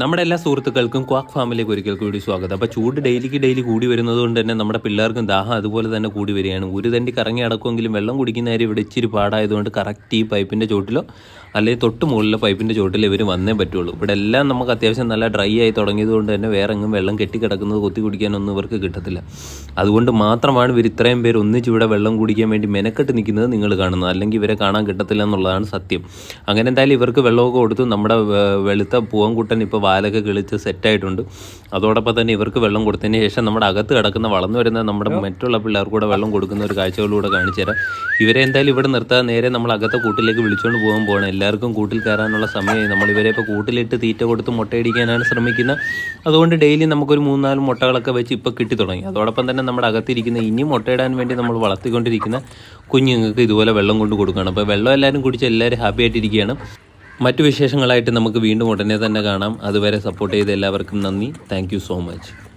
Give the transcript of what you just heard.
നമ്മുടെ എല്ലാ സുഹൃത്തുക്കൾക്കും ക്വാക്ക് ഫാമിലേക്ക് ഒരിക്കൽ കൂടി സ്വാഗതം. അപ്പോൾ ചൂട് ഡെയിലിക്ക് ഡെയിലി കൂടി വരുന്നത് കൊണ്ട് തന്നെ നമ്മുടെ പിള്ളേർക്കും ദാഹം അതുപോലെ തന്നെ കൂടി വരികയാണ്. ഒരു തണ്ടി കറങ്ങി അടക്കുമെങ്കിലും വെള്ളം കുടിക്കുന്ന കാര്യം ഇവിടെ ഇച്ചിരി പാടായതുകൊണ്ട് കറക്റ്റ് ഈ പൈപ്പിന്റെ ചോട്ടിലോ അല്ലെങ്കിൽ തൊട്ട് മുകളിലെ പൈപ്പിന്റെ ചോട്ടിലോ ഇവർ വന്നേ പറ്റുള്ളൂ. ഇവിടെ എല്ലാം നമുക്ക് അത്യാവശ്യം നല്ല ഡ്രൈ ആയി തുടങ്ങിയതുകൊണ്ട് തന്നെ വേറെ എങ്ങും വെള്ളം കെട്ടിക്കിടക്കുന്നത് കൊത്തി കുടിക്കാനൊന്നും ഇവർക്ക് കിട്ടത്തില്ല. അതുകൊണ്ട് മാത്രമാണ് ഇവർ ഇത്രയും പേര് ഒന്നിച്ച് ഇവിടെ വെള്ളം കുടിക്കാൻ വേണ്ടി മെനക്കെട്ട് നിൽക്കുന്നത് നിങ്ങൾ കാണുന്നത്. അല്ലെങ്കിൽ ഇവരെ കാണാൻ കിട്ടത്തില്ല എന്നുള്ളതാണ് സത്യം. അങ്ങനെ എന്തായാലും ഇവർക്ക് വെള്ളമൊക്കെ കൊടുത്തു. നമ്മുടെ വെളുത്ത പൂവൻകുട്ടൻ ഇപ്പോൾ വാലൊക്കെ കിളിച്ച് സെറ്റായിട്ടുണ്ട് അതോടൊപ്പം തന്നെ ഇവർക്ക് വെള്ളം കൊടുത്തതിന് ശേഷം നമ്മുടെ അകത്ത് കിടക്കുന്ന വളർന്നു വരുന്ന നമ്മുടെ മറ്റുള്ള പിള്ളേർക്ക് കൂടെ വെള്ളം കൊടുക്കുന്ന ഒരു കാഴ്ചകളിലൂടെ കാണിച്ചു തരാം. ഇവരെ എന്തായാലും ഇവിടെ നിർത്താതെ നേരെ നമ്മൾ അകത്തെ കൂട്ടിലേക്ക് വിളിച്ചുകൊണ്ട് പോകാൻ പോകണം എല്ലാവർക്കും കൂട്ടിൽ കയറാനുള്ള സമയമായി. നമ്മൾ ഇവരെ ഇപ്പോൾ കൂട്ടിലിട്ട് തീറ്റ കൊടുത്ത് മുട്ടയടിക്കാനാണ് ശ്രമിക്കുന്നത് അതുകൊണ്ട് ഡെയിലി നമുക്കൊരു മൂന്നാൽ മുട്ടകളൊക്കെ വെച്ച് ഇപ്പോൾ കിട്ടി തുടങ്ങി. അതോടൊപ്പം തന്നെ നമ്മുടെ അകത്തിരിക്കുന്ന ഇനി മുട്ടയിടാൻ വേണ്ടി നമ്മൾ വളർത്തിക്കൊണ്ടിരിക്കുന്ന കുഞ്ഞുങ്ങൾക്ക് ഇതുപോലെ വെള്ളം കൊണ്ട് കൊടുക്കുകയാണ്. അപ്പോൾ വെള്ളം എല്ലാവരും കുടിച്ച് എല്ലാവരും ഹാപ്പി ആയിട്ടിരിക്കുകയാണ്. മറ്റു വിശേഷങ്ങളായിട്ട് നമുക്ക് വീണ്ടും ഉടനെ തന്നെ കാണാം. അതുവരെ സപ്പോർട്ട് ചെയ്ത എല്ലാവർക്കും നന്ദി. Thank so much